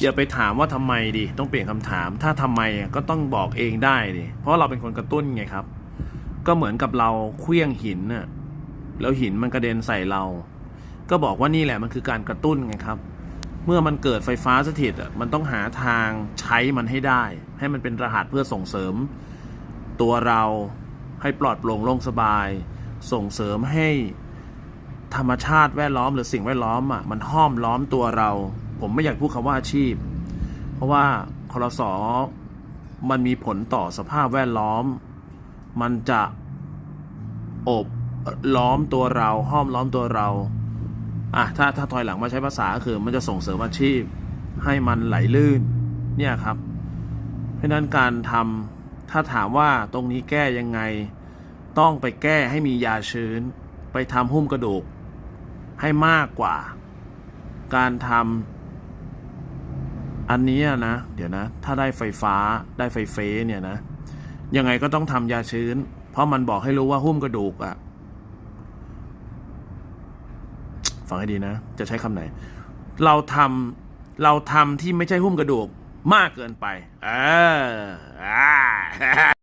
อย่าไปถามว่าทำไมดิต้องเปลี่ยนคำถาม ถ้าทำไมก็ต้องบอกเองได้ดิเพราะเราเป็นคนกระตุ้นไงครับ ก็เหมือนกับเราเคลี้ยงหินน่ะแล้วหินมันกระเด็นใส่เรา ก็บอกว่านี่แหละมันคือการกระตุ้นไงครับ เมื่อมันเกิดไฟฟ้าสถิตอะมันต้องหาทางใช้มันให้ได้ ให้มันเป็นรหัสเพื่อส่งเสริม ตัวเราให้ปลอดโปร่งโล่งสบาย ส่งเสริมให้ธรรมชาติแวดล้อมหรือสิ่งแวดล้อมอะมันห้อมล้อมตัวเรา ผมไม่อยากพูดคำว่าอาชีพ เพราะว่าคลสอมันมีผลต่อสภาพแวดล้อม มันจะอบล้อมตัวเราห้อมล้อมตัวเราอะถ้าถ้าถอยหลังมาใช้ภาษาคือมันจะส่งเสริมอาชีพ ให้มันไหลลื่นเนี่ยครับ เพราะนั้นการทำถ้าถามว่าตรงนี้แก้ยังไง ต้องไปแก้ให้มียาชื้น ไปทำหุ้มกระดูก ให้มากกว่า การทำ อันนี้นะ เดี๋ยวนะ ถ้าได้ไฟฟ้าได้ไฟเฟเนี่ยนะ ยังไงก็ต้องทำยาชื้น เพราะมันบอกให้รู้ว่าหุ้มกระดูกอะฟังให้ดีนะ จะใช้คำไหน เราทำเราทำที่ไม่ใช่หุ้มกระดูกมากเกินไป เอออ่า